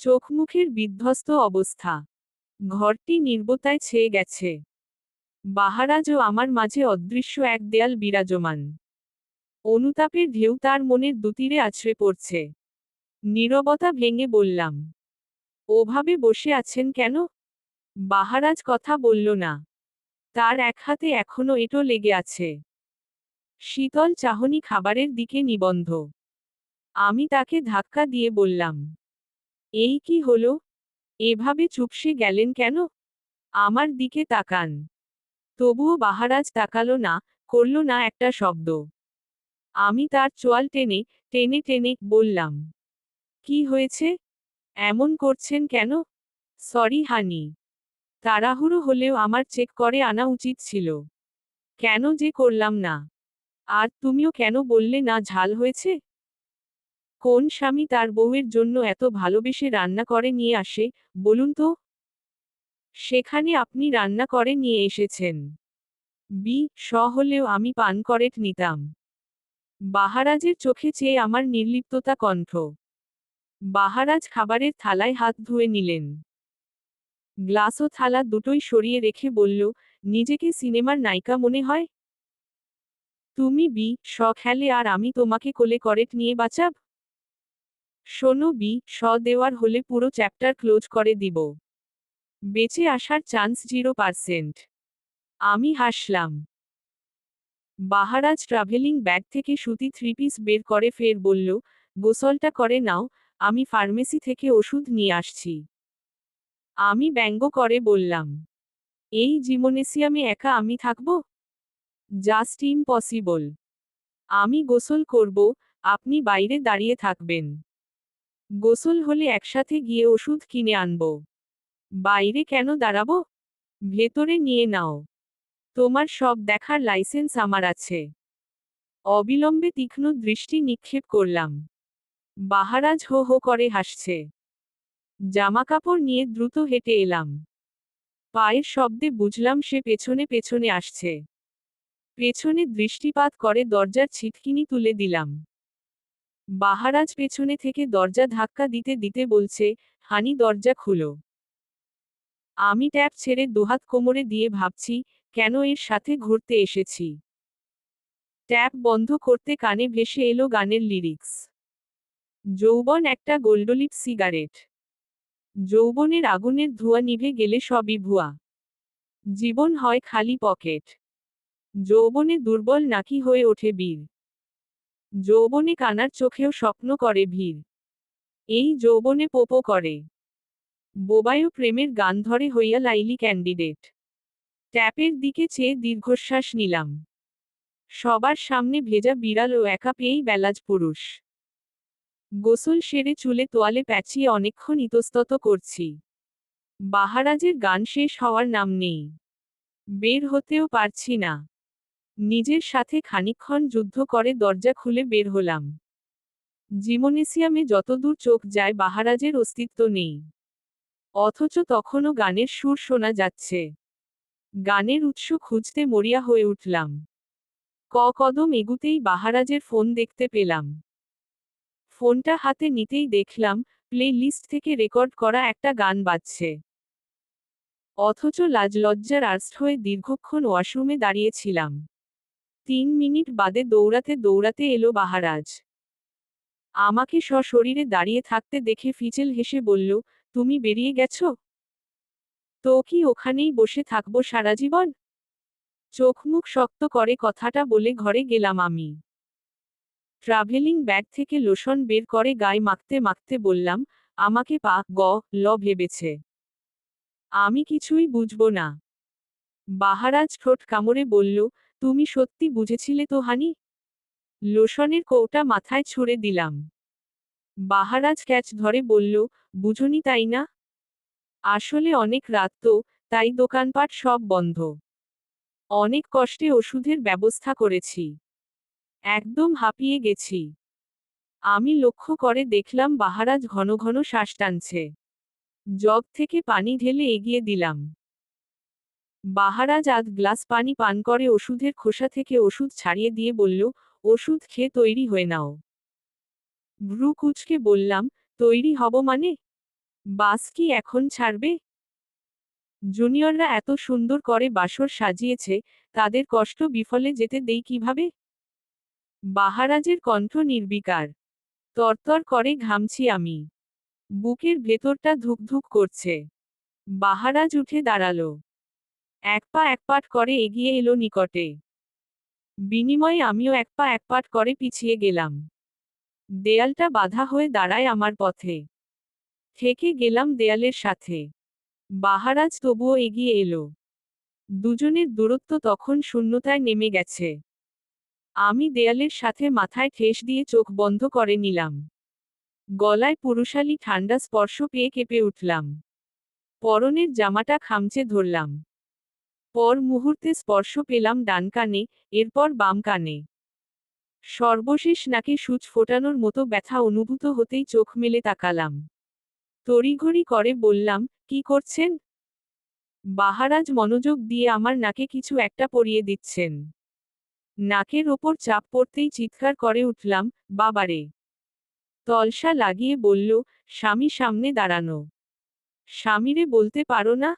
চোখ মুখের বিধ্বস্ত অবস্থা। ঘরটি নির্বতায় ছেয়ে গেছে। বাহারাজ ও আমার মাঝে অদৃশ্য এক দেয়াল বিরাজমান। অনুতাপের ঢেউ তার মনের দুতীরে আছড়ে পড়ছে। নীরবতা ভেঙে বললাম, ওভাবে বসে আছেন কেন? বাহারাজ কথা বলল না। তার এক হাতে এখনও এটো লেগে আছে। শীতল চাহনি খাবারের দিকে নিবন্ধ। আমি তাকে ধাক্কা দিয়ে বললাম এই কি হলো? এভাবে চুপসে গেলেন কেন? আমার দিকে তাকান। তবুও বাহারাজ তাকালো না, করল না একটা শব্দ। আমি তার চোয়াল টেনে টেনে টেনে বললাম, কি হয়েছে? এমন করছেন কেন? Sorry honey. তাড়াহুড়ো হলেও আমার চেক করে আনা উচিত ছিল। কেন যে করলাম না। আর তুমিও কেন বললে না ঝাল হয়েছে? কোন স্বামী তার বউয়ের জন্য এত ভালোবেসে রান্না করে নিয়ে আসে, বলুন তো? সেখানে আপনি রান্না করে নিয়ে এসেছেন। বি, স হলেও আমি পান করেট নিতাম। বাহারাজের চোখে চেয়ে আমার নির্লিপ্ততা কণ্ঠ। বাহারাজ খাবারের থালায় হাত ধুয়ে নিলেন। গ্লাস ও থালা দুটোই সরিয়ে রেখে বলল, নিজেকে সিনেমার নায়িকা মনে হয়? তুমি বি, স খেলে আর আমি তোমাকে কোলে করেট নিয়ে বাঁচাব? শোনো বি, স দেওয়ার হলে পুরো চ্যাপ্টার ক্লোজ করে দিব। বেঁচে আসার চান্স জিরো পার্সেন্ট। আমি হাসলাম। বাহারাজ ট্রাভেলিং ব্যাগ থেকে সুতি থ্রি পিস বের করে ফের বলল, গোসলটা করে নাও, আমি ফার্মেসি থেকে ওষুধ নিয়ে আসছি। আমি ব্যঙ্গ করে বললাম, এই জিমোনেসিয়ামে একা আমি থাকব? Just impossible. আমি গোসল করব, আপনি বাইরে দাঁড়িয়ে থাকবেন। গোসল হলে একসাথে গিয়ে ওষুধ কিনে আনব। বাইরে কেন দাঁড়াবো? ভেতরে নিয়ে নাও। তোমার সব দেখার লাইসেন্স আমার আছে। অবিলম্বে তীক্ষ্ণ দৃষ্টি নিক্ষেপ করলাম। বাহারাজ হো হো করে হাসছে। জামাকাপড় নিয়ে দ্রুত হেঁটে এলাম। পায়ের শব্দে বুঝলাম সে পেছনে পেছনে আসছে। পেছনে দৃষ্টিপাত করে দরজার ছিটকিনি তুলে দিলাম। বাহারাজ পেছনে থেকে দরজা ধাক্কা দিতে দিতে বলছে, হানি, দরজা খুলো। আমি ট্যাপ ছেড়ে দুহাত কোমরে দিয়ে ভাবছি, কেন এর সাথে ঘুরতে এসেছি? ট্যাপ বন্ধ করতে কানে ভেসে এলো গানের লিরিক্স। যৌবন একটা গোল্ডলিপ সিগারেট। যৌবনের আগুনের ধোঁয়া নিভে গেলে সবই ভুয়া। জীবন হয় খালি পকেট। যৌবনে দুর্বল নাকি হয়ে ওঠে বীর। যৌবনে কানার চোখেও স্বপ্ন করে ভিড়। এই যৌবনে পোপো করে। বোবায়ু প্রেমের গান ধরে হইয়া লাইলি ক্যান্ডিডেট। ট্যাপের দিকে চেয়ে দীর্ঘশ্বাস নিলাম। সবার সামনে ভেজা বিড়াল ও একা পেয়েই বেলাজ পুরুষ। গোসল সেরে চুলে তোয়ালে প্যাচিয়ে অনেকক্ষণ ইতস্তত করছি। বাহারাজের গান শেষ হওয়ার নাম নেই। বের হতেও পারছি না। নিজের সাথে খানিকক্ষণ যুদ্ধ করে দরজা খুলে বের হলাম। জিমোনেসিয়ামে যতদূর চোখ যায় বাহারাজের অস্তিত্ব নেই। অথচ তখনও গানের সুর শোনা যাচ্ছে। গানের উৎস খুঁজতে মরিয়া হয়ে উঠলাম। ক কদম এগুতেই বাহারাজের ফোন দেখতে পেলাম। ফোনটা হাতে নিতেই দেখলাম প্লে লিস্ট থেকে রেকর্ড করা একটা গান বাজছে। অথচ লাজ লজ্জার আর্স্ট হয়ে দীর্ঘক্ষণ ওয়াশরুমে দাঁড়িয়েছিলাম তিন মিনিট বাদে দৌড়াতে দৌড়াতে এলো বাহারাজ। আমাকে সশরীরে দাঁড়িয়ে থাকতে দেখে ফিচেল হেসে বলল, তুমি বেরিয়ে গেছ? তো কি ওখানেই বসে থাকব সারা জীবন? চোখ মুখ শক্ত করে কথাটা বলে ঘরে গেলাম আমি। ট্রাভেলিং ব্যাগ থেকে লোশন বের করে গায়ে মাখতে মাখতে বললাম, আমাকে পা, গ, ল ভেবেছে। আমি কিছুই বুঝব না। বাহারাজ ঠোঁট কামড়ে বলল তুমি সত্যি বুঝেছিলে তো, হানি? লোশনের কৌটা মাথায় ছুঁড়ে দিলাম। বাহারাজ ক্যাচ ধরে বলল, বুঝনি তাই না? আসলে অনেক রাত তো, তাই দোকানপাট সব বন্ধ। অনেক কষ্টে ওষুধের ব্যবস্থা করেছি। একদম হাঁপিয়ে গেছি। আমি লক্ষ্য করে দেখলাম বাহারাজ ঘন ঘন শ্বাস টানছে। জগ থেকে পানি ঢেলে এগিয়ে দিলাম। বাহারাজ আধ গ্লাস পানি পান করে ওষুধের খোসা থেকে ওষুধ ছাড়িয়ে দিয়ে বলল, ওষুধ খেয়ে তৈরি হয়ে নাও। ভ্রু কুচকে বললাম, তৈরি হব মানে? বাস কি এখন ছাড়বে? জুনিয়ররা এত সুন্দর করে বাসর সাজিয়েছে, তাদের কষ্ট বিফলে যেতে দেই কীভাবে? বাহারাজের কণ্ঠ নির্বিকার। তরতর করে ঘামছি আমি। বুকের ভেতরটা ধুকধুক করছে। বাহারাজ উঠে দাঁড়াল। এক পা এক পাট করে এগিয়ে এলো নিকটে। বিনিময়ে আমিও এক পা এক পাট করে পিছিয়ে গেলাম। দেয়ালটা বাধা হয়ে দাঁড়ায় আমার পথে। থেকে গেলাম দেয়ালের সাথে। বাহারাজ তবুও এগিয়ে এলো। দুজনের দূরত্ব তখন শূন্যতায় নেমে গেছে। আমি দেয়ালের সাথে মাথায় ঠেস দিয়ে চোখ বন্ধ করে নিলাম। গলায় পুরুষালি ঠান্ডা স্পর্শ পেয়ে কেঁপে উঠলাম। পরনের জামাটা খামচে ধরলাম। পর মুহূর্তে স্পর্শ পেলাম ডান কানে, এরপর বাম কানে। সর্বশেষ নাকে সূচ ফোটানোর মতো ব্যথা অনুভূত হতেই চোখ মেলে তাকালাম। তড়িঘড়ি করে বললাম, কি করছেন? বাহারাজ মনোযোগ দিয়ে আমার নাকে কিছু একটা পরিয়ে দিচ্ছেন। নাকের ওপর চাপ পড়তেই চিৎকার করে উঠলাম, বাবারে। তলসা লাগিয়ে বলল, স্বামী সামনে দাঁড়ানো। স্বামীরে বলতে পারো না?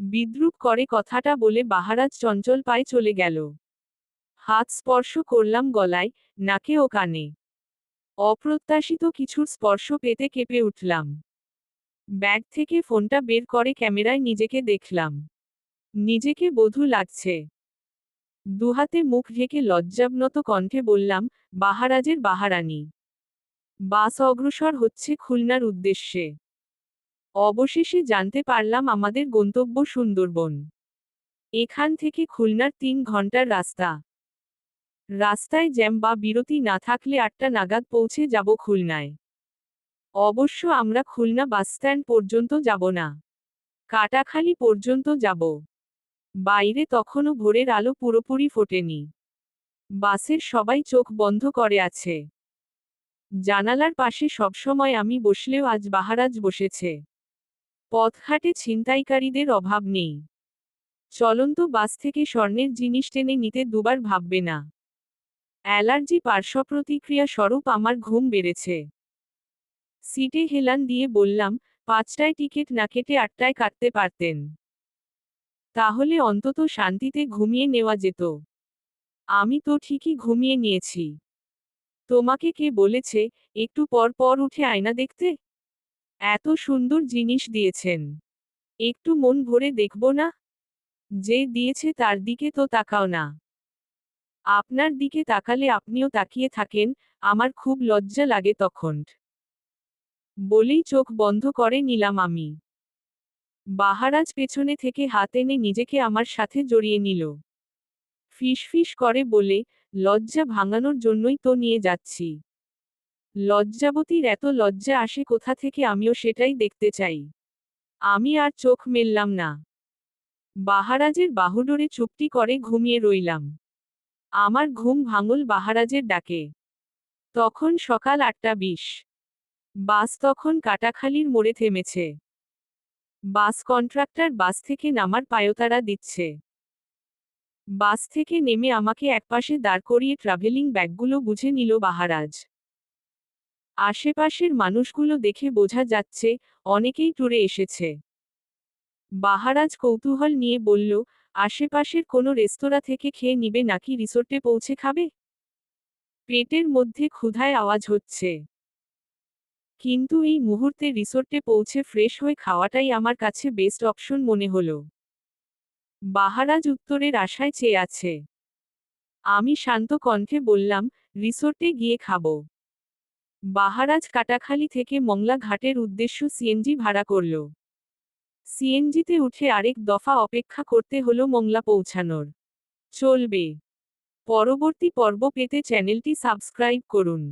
বিদ্রুপ করে কথাটা বলে বাহারাজ চঞ্চল পায়ে চলে গেল। হাত স্পর্শ করলাম গলায়, নাকে ও কানে। অপ্রত্যাশিত কিছুর স্পর্শ পেতে কেঁপে উঠলাম। ব্যাগ থেকে ফোনটা বের করে ক্যামেরায় নিজেকে দেখলাম। নিজেকে বধূ লাগছে। দুহাতে মুখ ঢেকে লজ্জাবনত কণ্ঠে বললাম, বাহারাজের বাহারানি। বাস অগ্রসর হচ্ছে খুলনার উদ্দেশ্যে। অবশেষে জানতে পারলাম আমাদের গন্তব্য সুন্দরবন। এখান থেকে খুলনার তিন ঘণ্টার রাস্তা। রাস্তায় জ্যাম বা বিরতি না থাকলে আটটা নাগাদ পৌঁছে যাব খুলনায়। অবশ্য আমরা খুলনা বাসস্ট্যান্ড পর্যন্ত যাব না। কাটাখালি পর্যন্ত যাব। বাইরে তখনও ভোরের আলো পুরোপুরি ফোটেনি। বাসের সবাই চোখ বন্ধ করে আছে। জানালার পাশে সবসময় আমি বসলেও আজ বাহারাজ বসেছে। পথঘাটে ছিনতাইকারীদের অভাব নেই। চলন্ত বাস থেকে স্বর্ণের জিনিস টেনে নিতে দুবার ভাববে না। অ্যালার্জি পার্শ্বপ্রতিক্রিয়া স্বরূপ আমার ঘুম বেড়েছে। সিটে হেলান দিয়ে বললাম, পাঁচটায় টিকিট না কেটে আটটায় কাটতে পারতেন। তাহলে অন্তত শান্তিতে ঘুমিয়ে নেওয়া যেত। আমি তো ঠিকই ঘুমিয়ে নিয়েছি। তোমাকে কে বলেছে, একটু পর পর উঠে আয়না দেখতে? এত সুন্দর জিনিস দিয়েছেন। একটু মন ভরে দেখব না? যে দিয়েছে তার দিকে তো তাকাও না। আপনার দিকে তাকালে আপনিও তাকিয়ে থাকেন, আমার খুব লজ্জা লাগে তখন। বলেই চোখ বন্ধ করে নিলাম আমি। বাহারাজ পেছনে থেকে হাত এনে নিজেকে আমার সাথে জড়িয়ে নিল। ফিস করে বলে, লজ্জা ভাঙানোর জন্যই তো নিয়ে যাচ্ছি। লজ্জাবতীর এত লজ্জা আসে কোথা থেকে আমিও সেটাই দেখতে চাই। আমি আর চোখ মেললাম না। বাহারাজের বাহুডোরে চুপটি করে ঘুমিয়ে রইলাম। আমার ঘুম ভাঙল বাহারাজের ডাকে। তখন সকাল আটটা বিশ। বাস তখন কাটাখালির মোড়ে থেমেছে। বাস কন্ট্রাক্টর বাস থেকে নামার পায়তারা দিচ্ছে। বাস থেকে নেমে আমাকে একপাশে দাঁড় করিয়ে ট্রাভেলিং ব্যাগগুলো বুঝে নিল বাহারাজ। আশেপাশের মানুষগুলো দেখে বোঝা যাচ্ছে, অনেকেই ট্যুরে এসেছে। বাহারাজ কৌতূহল নিয়ে বলল, আশেপাশের কোনো রেস্তোরাঁ থেকে খেয়ে নিবে নাকি? রিসোর্টে পৌঁছে খাবে? পেটের মধ্যে ক্ষুধায় আওয়াজ হচ্ছে। কিন্তু এই মুহূর্তে রিসোর্টে পৌঁছে ফ্রেশ হয়ে খাওয়াটাই আমার কাছে বেস্ট অপশন মনে হল। বাহারাজ উত্তরের আশায় চেয়ে আছে। আমি শান্ত কণ্ঠে বললাম, রিসোর্টে গিয়ে খাব। বাহারাজ কাটাখালি থেকে মংলা ঘাটের উদ্দেশ্য সিএনজি ভাড়া করল। সিএনজিতে উঠে আরেক দফা অপেক্ষা করতে হল মংলা পৌঁছানোর। চলবে। পরবর্তী পর্ব পেতে চ্যানেলটি সাবস্ক্রাইব করুন।